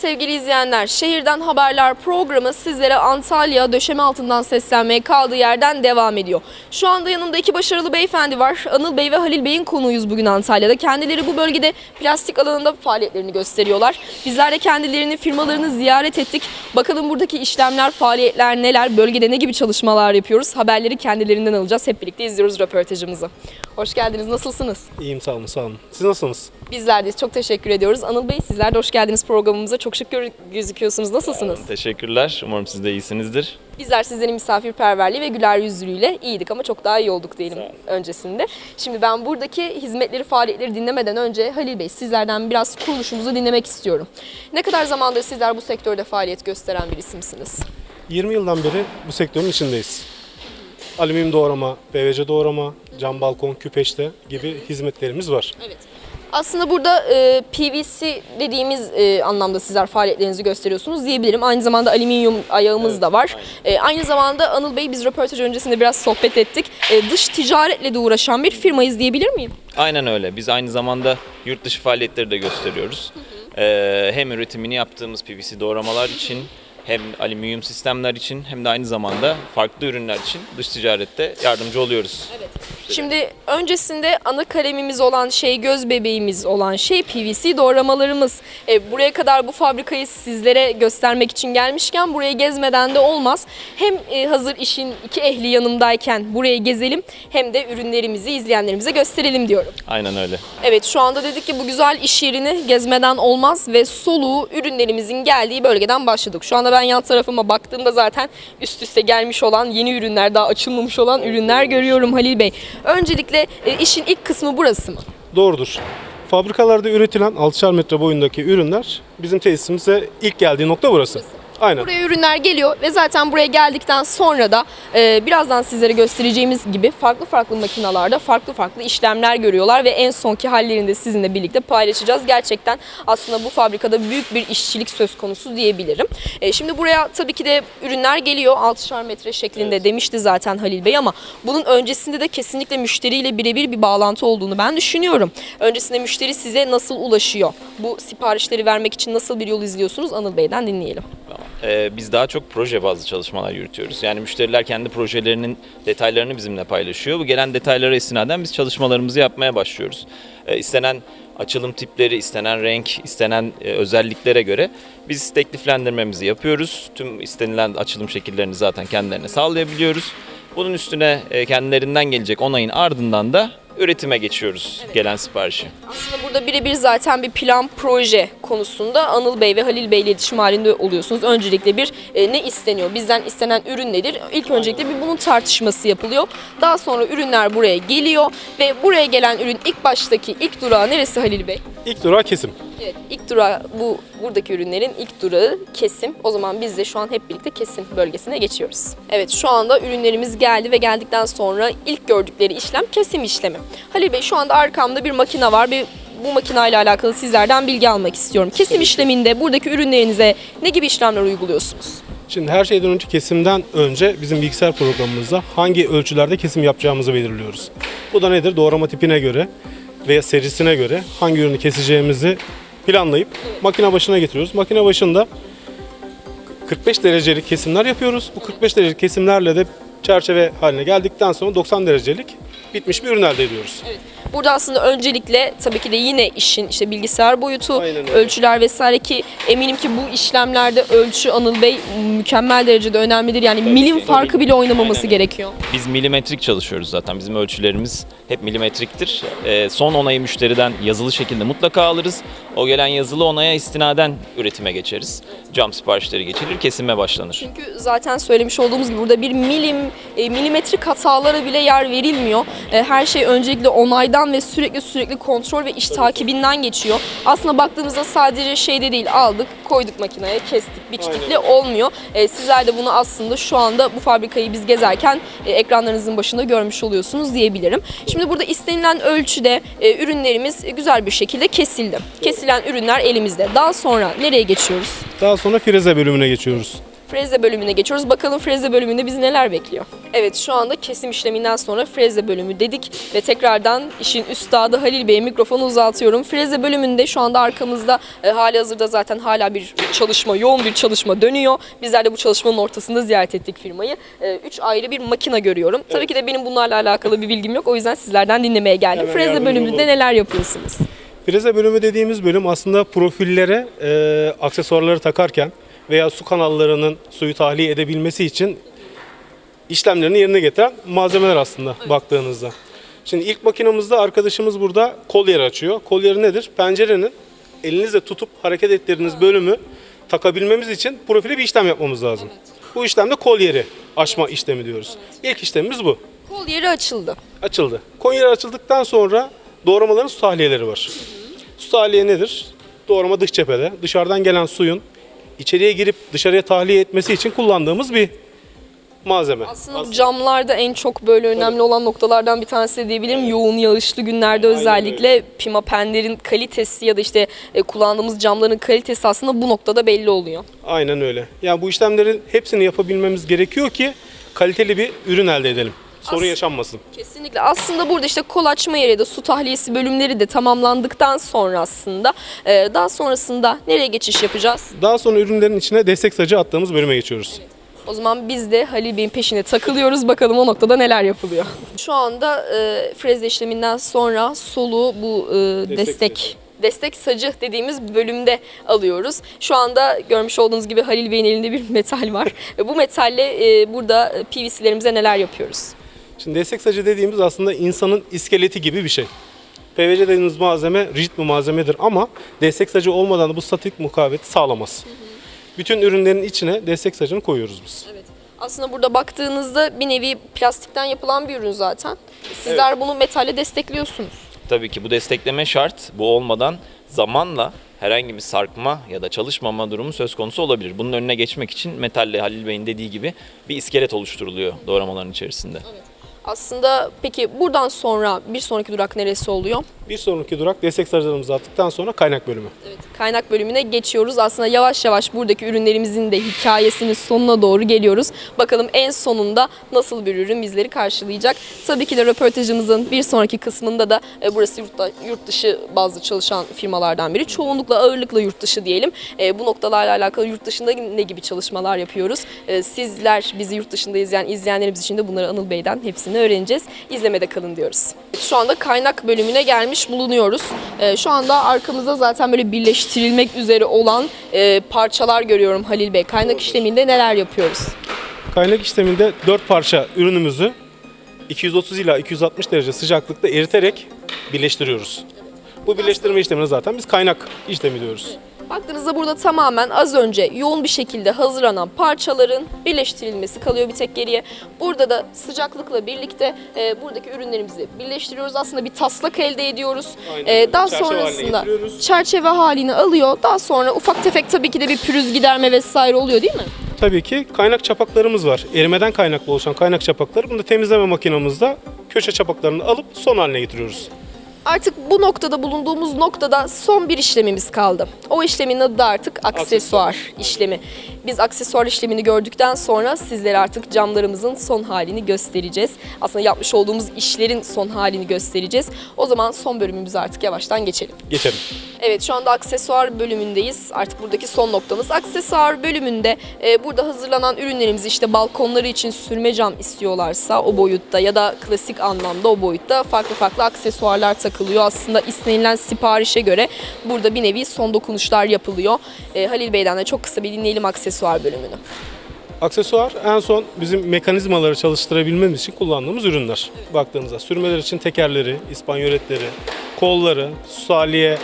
sevgili izleyenler, Şehirden Haberler programı sizlere Antalya döşeme altından seslenmeye kaldığı yerden devam ediyor. Şu anda yanımda iki başarılı beyefendi var. Anıl Bey ve Halil Bey'in konuğuyuz bugün Antalya'da. Kendileri bu bölgede plastik alanında faaliyetlerini gösteriyorlar. Bizler de kendilerinin firmalarını ziyaret ettik. Bakalım buradaki işlemler, faaliyetler neler, bölgede ne gibi çalışmalar yapıyoruz? Haberleri kendilerinden alacağız. Hep birlikte izliyoruz röportajımızı. Hoş geldiniz, nasılsınız? İyiyim sağ olun sağ olun. Siz nasılsınız? Bizler de çok teşekkür ediyoruz. Anıl Bey sizler de hoş geldiniz programımıza. Çok şık gözüküyorsunuz. Nasılsınız? Teşekkürler. Umarım siz de iyisinizdir. Bizler sizlerin misafirperverliği ve güler yüzlülüğüyle iyiydik ama çok daha iyi olduk diyelim öncesinde. Şimdi ben buradaki hizmetleri, faaliyetleri dinlemeden önce Halil Bey sizlerden biraz kuruluşumuzu dinlemek istiyorum. Ne kadar zamandır sizler bu sektörde faaliyet gösteren bir isimsiniz? 20 yıldan beri bu sektörün içindeyiz. Alüminyum doğrama, PVC doğrama, cam balkon, küpeşte gibi hizmetlerimiz var. Evet. Aslında burada e, PVC dediğimiz e, anlamda sizler faaliyetlerinizi gösteriyorsunuz diyebilirim. Aynı zamanda alüminyum ayağımız da var. E, aynı zamanda Anıl Bey biz röportaj öncesinde biraz sohbet ettik. E, dış ticaretle de uğraşan bir firmayız diyebilir miyim? Aynen öyle. Biz aynı zamanda yurt dışı faaliyetleri de gösteriyoruz. Ee, hem üretimini yaptığımız PVC doğramalar için hem alüminyum sistemler için hem de aynı zamanda farklı ürünler için dış ticarette yardımcı oluyoruz. Şimdi öncesinde ana kalemimiz olan şey, göz bebeğimiz olan şey PVC doğramalarımız. E, buraya kadar bu fabrikayı sizlere göstermek için gelmişken buraya gezmeden de olmaz. Hem e, hazır işin iki ehli yanımdayken buraya gezelim hem de ürünlerimizi izleyenlerimize gösterelim diyorum. Aynen öyle. Evet şu anda dedik ki bu güzel iş yerini gezmeden olmaz ve soluğu ürünlerimizin geldiği bölgeden başladık. Şu anda ben yan tarafıma baktığımda zaten üst üste gelmiş olan yeni ürünler, daha açılmamış olan ürünler görüyorum Halil Bey. Öncelikle e, işin ilk kısmı burası mı? Doğrudur. Fabrikalarda üretilen 6'şar metre boyundaki ürünler bizim tesisimize ilk geldiği nokta burası. Aynen. Buraya ürünler geliyor ve zaten buraya geldikten sonra da e, birazdan sizlere göstereceğimiz gibi farklı farklı makinalarda farklı farklı işlemler görüyorlar ve en sonki hallerini de sizinle birlikte paylaşacağız. Gerçekten aslında bu fabrikada büyük bir işçilik söz konusu diyebilirim. E, şimdi buraya tabii ki de ürünler geliyor 6'şar metre şeklinde demişti zaten Halil Bey ama bunun öncesinde de kesinlikle müşteriyle birebir bir bağlantı olduğunu ben düşünüyorum. Öncesinde müşteri size nasıl ulaşıyor? Bu siparişleri vermek için nasıl bir yol izliyorsunuz? Anıl Bey'den dinleyelim. Ee, biz daha çok proje bazlı çalışmalar yürütüyoruz. Yani müşteriler kendi projelerinin detaylarını bizimle paylaşıyor. Bu gelen detaylara istinaden biz çalışmalarımızı yapmaya başlıyoruz. Ee, istenen açılım tipleri, istenen renk, istenen e, özelliklere göre biz tekliflendirmemizi yapıyoruz. Tüm istenilen açılım şekillerini zaten kendilerine sağlayabiliyoruz. Bunun üstüne e, kendilerinden gelecek onayın ardından da üretime geçiyoruz gelen siparişi. Aslında burada birebir zaten bir plan proje konusunda Anıl Bey ve Halil Bey ile iletişim halinde oluyorsunuz. Öncelikle bir e, ne isteniyor, bizden istenen ürün nedir? İlk öncelikle bir bunun tartışması yapılıyor. Daha sonra ürünler buraya geliyor ve buraya gelen ürün ilk baştaki ilk durağı neresi Halil Bey? İlk durağı kesim. Evet, ilk durağı bu buradaki ürünlerin ilk durağı kesim. O zaman biz de şu an hep birlikte kesim bölgesine geçiyoruz. Evet, şu anda ürünlerimiz geldi ve geldikten sonra ilk gördükleri işlem kesim işlemi. Halil Bey şu anda arkamda bir makine var. Bir bu makineyle alakalı sizlerden bilgi almak istiyorum. Kesim işleminde buradaki ürünlerinize ne gibi işlemler uyguluyorsunuz? Şimdi her şeyden önce kesimden önce bizim bilgisayar programımızda hangi ölçülerde kesim yapacağımızı belirliyoruz. Bu da nedir? Doğrama tipine göre veya serisine göre hangi ürünü keseceğimizi planlayıp makine başına getiriyoruz. Makine başında 45 derecelik kesimler yapıyoruz. Bu 45 derecelik kesimlerle de çerçeve haline geldikten sonra 90 derecelik bitmiş bir ürün elde ediyoruz. Burada aslında öncelikle tabii ki de yine işin işte bilgisayar boyutu, ölçüler vesaire ki eminim ki bu işlemlerde ölçü Anıl Bey mükemmel derecede önemlidir. Yani milim ki. farkı bile oynamaması Aynen. gerekiyor. Biz milimetrik çalışıyoruz zaten. Bizim ölçülerimiz hep milimetriktir. Ee, son onayı müşteriden yazılı şekilde mutlaka alırız. O gelen yazılı onaya istinaden üretime geçeriz. Cam siparişleri geçilir, kesime başlanır. Çünkü zaten söylemiş olduğumuz gibi burada bir milim, e, milimetrik hatalara bile yer verilmiyor. E, her şey öncelikle onaydan ve sürekli sürekli kontrol ve iş takibinden geçiyor. Aslında baktığımızda sadece şeyde değil aldık, koyduk makineye, kestik, biçtikle olmuyor. E, sizler de bunu aslında şu anda bu fabrikayı biz gezerken e, ekranlarınızın başında görmüş oluyorsunuz diyebilirim. Şimdi burada istenilen ölçüde ürünlerimiz güzel bir şekilde kesildi. Kesilen ürünler elimizde. Daha sonra nereye geçiyoruz? Daha sonra freze bölümüne geçiyoruz. Freze bölümüne geçiyoruz. Bakalım freze bölümünde bizi neler bekliyor. Evet şu anda kesim işleminden sonra freze bölümü dedik ve tekrardan işin üstadı Halil Bey'e mikrofonu uzatıyorum. Freze bölümünde şu anda arkamızda e, hali hazırda zaten hala bir çalışma, yoğun bir çalışma dönüyor. Bizler de bu çalışmanın ortasında ziyaret ettik firmayı. E, üç ayrı bir makine görüyorum. Tabii ki de benim bunlarla alakalı bir bilgim yok. O yüzden sizlerden dinlemeye geldim. Hemen freze yardımcı bölümünde olalım. neler yapıyorsunuz? Freze bölümü dediğimiz bölüm aslında profillere e, aksesuarları takarken veya su kanallarının suyu tahliye edebilmesi için işlemlerini yerine getiren malzemeler aslında baktığınızda. Şimdi ilk makinamızda arkadaşımız burada kol yeri açıyor. Kol yeri nedir? Pencerenin elinizle tutup hareket ettirdiğiniz bölümü takabilmemiz için profile bir işlem yapmamız lazım. Bu işlemde kol yeri açma işlemi diyoruz. İlk işlemimiz bu. Kol yeri açıldı. Açıldı. Kol yeri açıldıktan sonra doğramaların su tahliyeleri var. Su tahliye nedir? Doğrama dış cephede. Dışarıdan gelen suyun içeriye girip dışarıya tahliye etmesi için kullandığımız bir malzeme. Aslında bu camlarda en çok böyle önemli olan noktalardan bir tanesi de diyebilirim. Yoğun yağışlı günlerde Aynen özellikle pimapenlerin kalitesi ya da işte e, kullandığımız camların kalitesi aslında bu noktada belli oluyor. Aynen öyle. Yani bu işlemlerin hepsini yapabilmemiz gerekiyor ki kaliteli bir ürün elde edelim. Sorun As- yaşanmasın. Kesinlikle. Aslında burada işte kol açma yeri de su tahliyesi bölümleri de tamamlandıktan sonra aslında e, daha sonrasında nereye geçiş yapacağız? Daha sonra ürünlerin içine destek sacı attığımız bölüme geçiyoruz. O zaman biz de Halil Bey'in peşine takılıyoruz. Bakalım o noktada neler yapılıyor. Şu anda e, freze işleminden sonra soluğu bu e, Destek destek destek sacı dediğimiz bölümde alıyoruz. Şu anda görmüş olduğunuz gibi Halil Bey'in elinde bir metal var. Ve bu metalle e, burada PVC'lerimize neler yapıyoruz? Şimdi destek sacı dediğimiz aslında insanın iskeleti gibi bir şey. PVC dediğimiz malzeme rigid bir malzemedir ama destek sacı olmadan da bu statik mukaveti sağlamaz. Bütün ürünlerin içine destek sacını koyuyoruz biz. Evet. Aslında burada baktığınızda bir nevi plastikten yapılan bir ürün zaten. Sizler bunu metalle destekliyorsunuz. Tabii ki bu destekleme şart. Bu olmadan zamanla herhangi bir sarkma ya da çalışmama durumu söz konusu olabilir. Bunun önüne geçmek için metalle Halil Bey'in dediği gibi bir iskelet oluşturuluyor doğramaların içerisinde. Aslında peki buradan sonra bir sonraki durak neresi oluyor? Bir sonraki durak destek sacılarımızı attıktan sonra kaynak bölümü. Evet, kaynak bölümüne geçiyoruz. Aslında yavaş yavaş buradaki ürünlerimizin de hikayesinin sonuna doğru geliyoruz. Bakalım en sonunda nasıl bir ürün bizleri karşılayacak. Tabii ki de röportajımızın bir sonraki kısmında da e, burası yurt, yurt dışı bazı çalışan firmalardan biri. Çoğunlukla ağırlıkla yurt dışı diyelim. E, bu noktalarla alakalı yurt dışında ne gibi çalışmalar yapıyoruz? E, sizler bizi yurt dışında izleyen izleyenlerimiz için de bunları Anıl Bey'den hepsini öğreneceğiz. İzlemede kalın diyoruz. Şu anda kaynak bölümüne gelmiş bulunuyoruz. Ee, şu anda arkamızda zaten böyle birleştirilmek üzere olan e, parçalar görüyorum Halil Bey. Kaynak işleminde neler yapıyoruz? Kaynak işleminde 4 parça ürünümüzü 230 ila 260 derece sıcaklıkta eriterek birleştiriyoruz. Bu birleştirme işlemine zaten biz kaynak işlemi diyoruz. Baktığınızda burada tamamen az önce yoğun bir şekilde hazırlanan parçaların birleştirilmesi kalıyor bir tek geriye. Burada da sıcaklıkla birlikte e, buradaki ürünlerimizi birleştiriyoruz. Aslında bir taslak elde ediyoruz. E, daha Çerçeve haline sonrasında getiriyoruz. çerçeve halini alıyor. Daha sonra ufak tefek tabii ki de bir pürüz giderme vesaire oluyor değil mi? Tabii ki kaynak çapaklarımız var. Erimeden kaynaklı oluşan kaynak çapakları. Bunu da temizleme makinamızda köşe çapaklarını alıp son haline getiriyoruz. Artık bu noktada bulunduğumuz noktada son bir işlemimiz kaldı. O işlemin adı da artık aksesuar işlemi. Biz aksesuar işlemini gördükten sonra sizlere artık camlarımızın son halini göstereceğiz. Aslında yapmış olduğumuz işlerin son halini göstereceğiz. O zaman son bölümümüze artık yavaştan geçelim. Geçelim. Evet şu anda aksesuar bölümündeyiz. Artık buradaki son noktamız. Aksesuar bölümünde e, burada hazırlanan ürünlerimizi işte balkonları için sürme cam istiyorlarsa o boyutta ya da klasik anlamda o boyutta farklı farklı aksesuarlar takılıyor. Aslında istenilen siparişe göre burada bir nevi son dokunuşlar yapılıyor. E, Halil Bey'den de çok kısa bir dinleyelim aksesuar bölümünü. Aksesuar en son bizim mekanizmaları çalıştırabilmemiz için kullandığımız ürünler. Baktığınızda sürmeler için tekerleri, ispanyoletleri, kolları, saliye,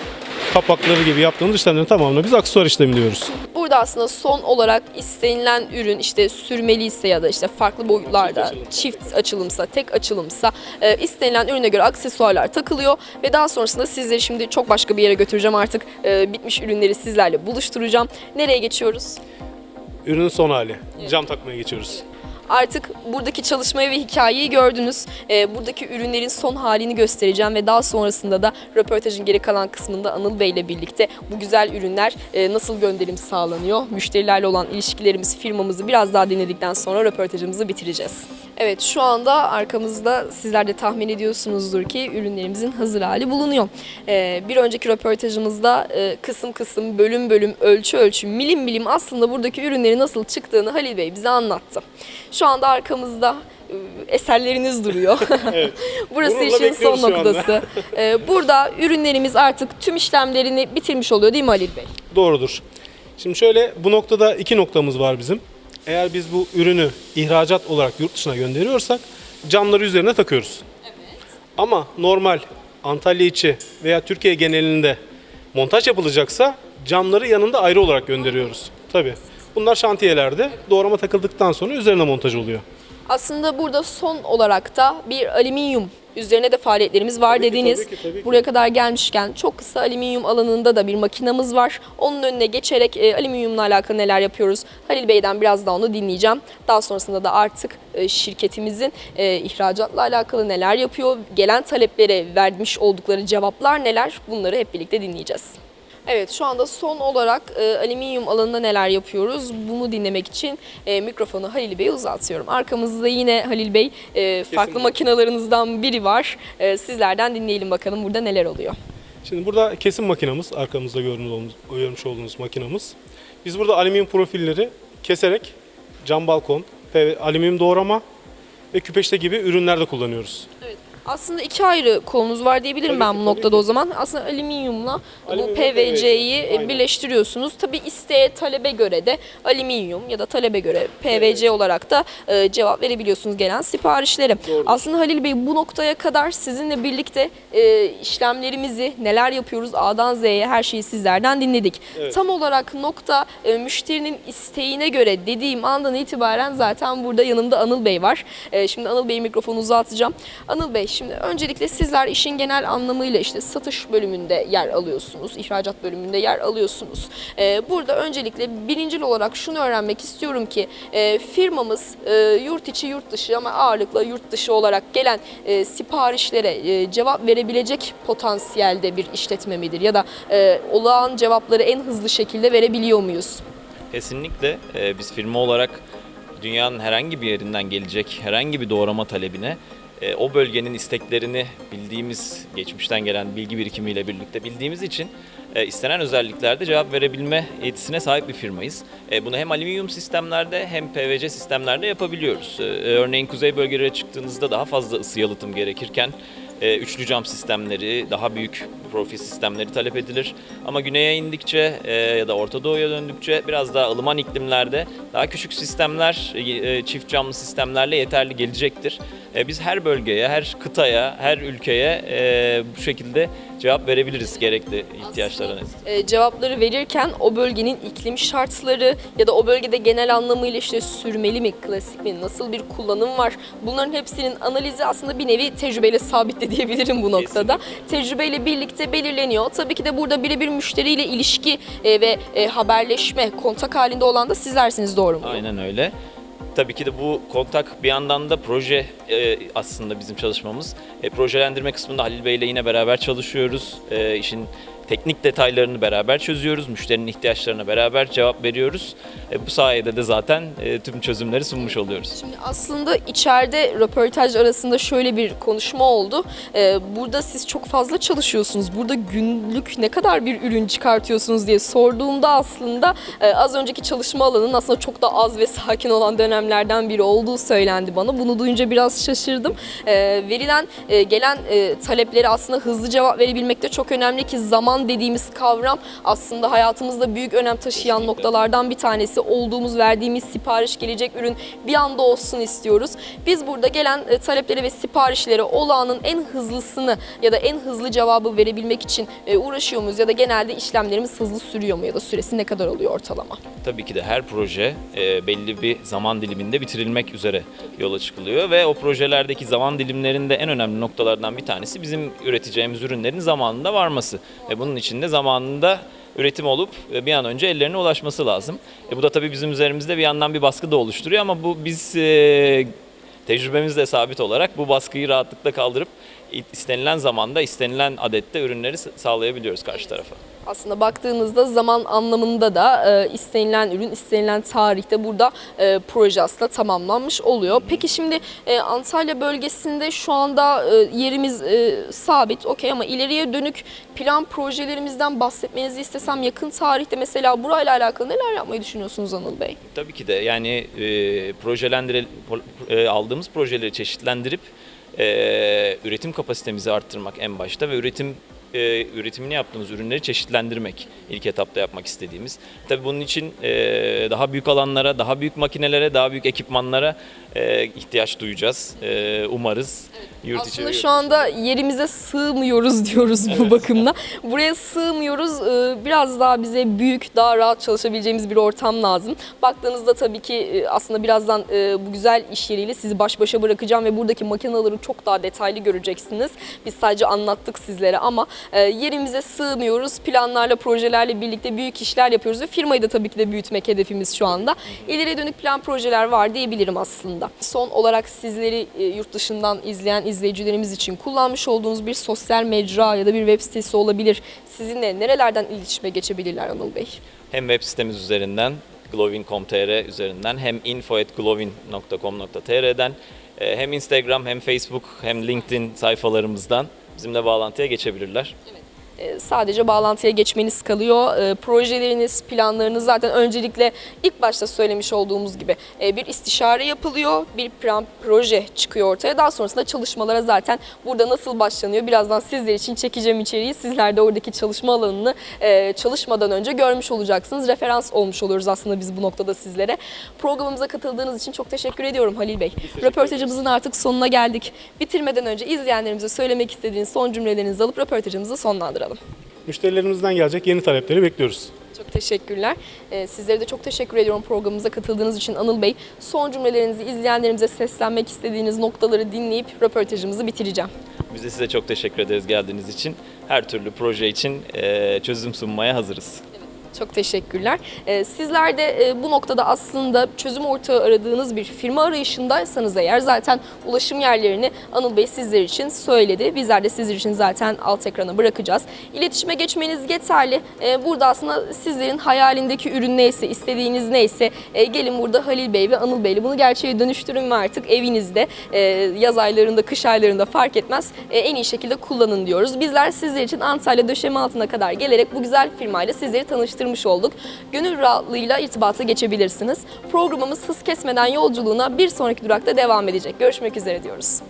kapakları gibi yaptığımız işlemlerin tamamına biz aksesuar işlemi diyoruz. Burada aslında son olarak istenilen ürün işte sürmeliyse ya da işte farklı boyutlarda Çift açılım. çift açılımsa, tek açılımsa e, istenilen ürüne göre aksesuarlar takılıyor ve daha sonrasında sizleri şimdi çok başka bir yere götüreceğim artık e, bitmiş ürünleri sizlerle buluşturacağım. Nereye geçiyoruz? Ürünün son hali. Cam takmaya geçiyoruz. Artık buradaki çalışmayı ve hikayeyi gördünüz. Ee, buradaki ürünlerin son halini göstereceğim ve daha sonrasında da röportajın geri kalan kısmında Anıl Bey ile birlikte bu güzel ürünler e, nasıl gönderim sağlanıyor, müşterilerle olan ilişkilerimiz, firmamızı biraz daha dinledikten sonra röportajımızı bitireceğiz. Evet şu anda arkamızda sizler de tahmin ediyorsunuzdur ki ürünlerimizin hazır hali bulunuyor. Ee, bir önceki röportajımızda e, kısım kısım, bölüm bölüm, ölçü ölçü, milim milim aslında buradaki ürünlerin nasıl çıktığını Halil Bey bize anlattı. Şu anda arkamızda e, eserleriniz duruyor. Burası Gururla işin son noktası. Ee, burada ürünlerimiz artık tüm işlemlerini bitirmiş oluyor değil mi Halil Bey? Doğrudur. Şimdi şöyle bu noktada iki noktamız var bizim. Eğer biz bu ürünü ihracat olarak yurt dışına gönderiyorsak camları üzerine takıyoruz. Ama normal Antalya içi veya Türkiye genelinde montaj yapılacaksa camları yanında ayrı olarak gönderiyoruz. Tabii. Bunlar şantiyelerde doğrama takıldıktan sonra üzerine montaj oluyor. Aslında burada son olarak da bir alüminyum üzerine de faaliyetlerimiz var Tabii ki, dediniz. tabii ki, tabii ki. Buraya kadar gelmişken çok kısa alüminyum alanında da bir makinamız var. Onun önüne geçerek e, alüminyumla alakalı neler yapıyoruz? Halil Bey'den biraz daha onu dinleyeceğim. Daha sonrasında da artık e, şirketimizin e, ihracatla alakalı neler yapıyor? Gelen taleplere vermiş oldukları cevaplar neler? Bunları hep birlikte dinleyeceğiz. Evet şu anda son olarak e, alüminyum alanında neler yapıyoruz bunu dinlemek için e, mikrofonu Halil Bey'e uzatıyorum. Arkamızda yine Halil Bey e, farklı makinalarınızdan biri var. E, sizlerden dinleyelim bakalım burada neler oluyor. Şimdi burada kesim makinamız, arkamızda görmüş olduğunuz, makinamız. Biz burada alüminyum profilleri keserek cam balkon, alüminyum doğrama ve küpeşte gibi ürünlerde kullanıyoruz. Aslında iki ayrı kolunuz var diyebilirim Tabii ben ki, bu noktada ki. o zaman. Aslında alüminyumla bu PVC'yi birleştiriyorsunuz. Tabii isteğe talebe göre de alüminyum ya da talebe göre PVC olarak da e, cevap verebiliyorsunuz gelen siparişlere. Aslında Halil Bey bu noktaya kadar sizinle birlikte e, işlemlerimizi neler yapıyoruz A'dan Z'ye her şeyi sizlerden dinledik. Evet. Tam olarak nokta e, müşterinin isteğine göre dediğim andan itibaren zaten burada yanımda Anıl Bey var. E, şimdi Anıl Bey'in mikrofonu uzatacağım. Anıl Bey şimdi öncelikle sizler işin genel anlamıyla işte satış bölümünde yer alıyorsunuz, ihracat bölümünde yer alıyorsunuz. E, burada öncelikle birincil olarak şunu öğrenmek istiyorum ki e, firmamız e, yurt içi yurt dışı ama ağırlıkla yurt dışı olarak gelen e, siparişlere e, cevap verebilecek potansiyelde bir işletme midir? Ya da e, olağan cevapları en hızlı şekilde verebiliyor muyuz? Kesinlikle e, biz firma olarak dünyanın herhangi bir yerinden gelecek herhangi bir doğrama talebine e, o bölgenin isteklerini bildiğimiz, geçmişten gelen bilgi birikimiyle birlikte bildiğimiz için e, istenen özelliklerde cevap verebilme yetisine sahip bir firmayız. E, bunu hem alüminyum sistemlerde hem PVC sistemlerde yapabiliyoruz. E, örneğin kuzey bölgelere çıktığınızda daha fazla ısı yalıtım gerekirken e, üçlü cam sistemleri, daha büyük profil sistemleri talep edilir. Ama güneye indikçe e, ya da Orta Doğu'ya döndükçe biraz daha ılıman iklimlerde daha küçük sistemler, e, çift camlı sistemlerle yeterli gelecektir. E, biz her bölgeye, her kıtaya, her ülkeye e, bu şekilde cevap verebiliriz gerekli ihtiyaçlarına. e, cevapları verirken o bölgenin iklim şartları ya da o bölgede genel anlamıyla işte sürmeli mi, klasik mi, nasıl bir kullanım var bunların hepsinin analizi aslında bir nevi tecrübeyle sabit de diyebilirim bu noktada. Tecrübeyle birlikte belirleniyor. Tabii ki de burada birebir müşteriyle ilişki e, ve e, haberleşme, kontak halinde olan da sizlersiniz doğru mu? Aynen öyle. Tabii ki de bu kontak bir yandan da proje e, aslında bizim çalışmamız. E, projelendirme kısmında Halil Bey ile yine beraber çalışıyoruz. E, işin teknik detaylarını beraber çözüyoruz. Müşterinin ihtiyaçlarına beraber cevap veriyoruz. E, bu sayede de zaten e, tüm çözümleri sunmuş oluyoruz. Şimdi aslında içeride röportaj arasında şöyle bir konuşma oldu. Ee, burada siz çok fazla çalışıyorsunuz. Burada günlük ne kadar bir ürün çıkartıyorsunuz diye sorduğumda aslında e, az önceki çalışma alanının aslında çok da az ve sakin olan dönemlerden biri olduğu söylendi bana. Bunu duyunca biraz şaşırdım. Ee, verilen, e, gelen e, talepleri aslında hızlı cevap verebilmek de çok önemli ki zaman dediğimiz kavram aslında hayatımızda büyük önem taşıyan noktalardan bir tanesi olduğumuz verdiğimiz sipariş gelecek ürün bir anda olsun istiyoruz. Biz burada gelen e, talepleri ve siparişleri olağanın en hızlısını ya da en hızlı cevabı verebilmek için e, uğraşıyor muyuz ya da genelde işlemlerimiz hızlı sürüyor mu ya da süresi ne kadar oluyor ortalama? Tabii ki de her proje e, belli bir zaman diliminde bitirilmek üzere yola çıkılıyor ve o projelerdeki zaman dilimlerinde en önemli noktalardan bir tanesi bizim üreteceğimiz ürünlerin zamanında varması. Ve bunun için de zamanında üretim olup e, bir an önce ellerine ulaşması lazım. E, bu da tabii bizim üzerimizde bir yandan bir baskı da oluşturuyor ama bu biz e, tecrübemizle sabit olarak bu baskıyı rahatlıkla kaldırıp istenilen zamanda, istenilen adette ürünleri sağlayabiliyoruz karşı tarafa. Aslında baktığınızda zaman anlamında da e, istenilen ürün, istenilen tarihte burada e, proje aslında tamamlanmış oluyor. Peki şimdi e, Antalya bölgesinde şu anda e, yerimiz e, sabit, okey ama ileriye dönük plan projelerimizden bahsetmenizi istesem yakın tarihte mesela burayla alakalı neler yapmayı düşünüyorsunuz Anıl Bey? Tabii ki de yani e, projelendire e, aldığımız projeleri çeşitlendirip e, üretim kapasitemizi arttırmak en başta ve üretim e, üretimini yaptığımız ürünleri çeşitlendirmek ilk etapta yapmak istediğimiz. Tabii bunun için e, daha büyük alanlara, daha büyük makinelere, daha büyük ekipmanlara e, ihtiyaç duyacağız. E, umarız. Yurt içi Aslında yurt şu anda yerimize sığmıyoruz diyoruz bu bakımda. Buraya sığmıyoruz. Ee, Biraz daha bize büyük, daha rahat çalışabileceğimiz bir ortam lazım. Baktığınızda tabii ki e, aslında birazdan e, bu güzel iş yeriyle sizi baş başa bırakacağım ve buradaki makineleri çok daha detaylı göreceksiniz. Biz sadece anlattık sizlere ama e, yerimize sığmıyoruz. Planlarla, projelerle birlikte büyük işler yapıyoruz ve firmayı da tabii ki de büyütmek hedefimiz şu anda. İleriye dönük plan projeler var diyebilirim aslında. Son olarak sizleri e, yurt dışından izleyen izleyicilerimiz için kullanmış olduğunuz bir sosyal mecra ya da bir web sitesi olabilir. Sizinle nerelerden iletişime geçebilirler Anıl Bey? hem web sitemiz üzerinden glowin.com.tr üzerinden hem info.glowin.com.tr'den e, hem Instagram hem Facebook hem LinkedIn sayfalarımızdan bizimle bağlantıya geçebilirler. E, sadece bağlantıya geçmeniz kalıyor. E, projeleriniz, planlarınız zaten öncelikle ilk başta söylemiş olduğumuz gibi e, bir istişare yapılıyor, bir plan proje çıkıyor ortaya. Daha sonrasında çalışmalara zaten burada nasıl başlanıyor birazdan sizler için çekeceğim içeriği. Sizler de oradaki çalışma alanını e, çalışmadan önce görmüş olacaksınız. Referans olmuş oluyoruz aslında biz bu noktada sizlere. Programımıza katıldığınız için çok teşekkür ediyorum Halil Bey. Röportajımızın artık sonuna geldik. Bitirmeden önce izleyenlerimize söylemek istediğiniz son cümlelerinizi alıp röportajımızı sonlandıralım. Müşterilerimizden gelecek yeni talepleri bekliyoruz. Çok teşekkürler. Ee, sizlere de çok teşekkür ediyorum programımıza katıldığınız için Anıl Bey. Son cümlelerinizi izleyenlerimize seslenmek istediğiniz noktaları dinleyip röportajımızı bitireceğim. Biz de size çok teşekkür ederiz geldiğiniz için. Her türlü proje için e, çözüm sunmaya hazırız. Çok teşekkürler. Ee, sizler de e, bu noktada aslında çözüm ortağı aradığınız bir firma arayışındaysanız eğer zaten ulaşım yerlerini Anıl Bey sizler için söyledi. Bizler de sizler için zaten alt ekrana bırakacağız. İletişime geçmeniz yeterli. Ee, burada aslında sizlerin hayalindeki ürün neyse, istediğiniz neyse e, gelin burada Halil Bey ve Anıl Bey'le bunu gerçeğe dönüştürün ve artık evinizde e, yaz aylarında, kış aylarında fark etmez en iyi şekilde kullanın diyoruz. Bizler sizler için Antalya döşeme altına kadar gelerek bu güzel firmayla sizleri tanıştırmış olduk. Gönül rahatlığıyla irtibata geçebilirsiniz. Programımız hız kesmeden yolculuğuna bir sonraki durakta devam edecek. Görüşmek üzere diyoruz.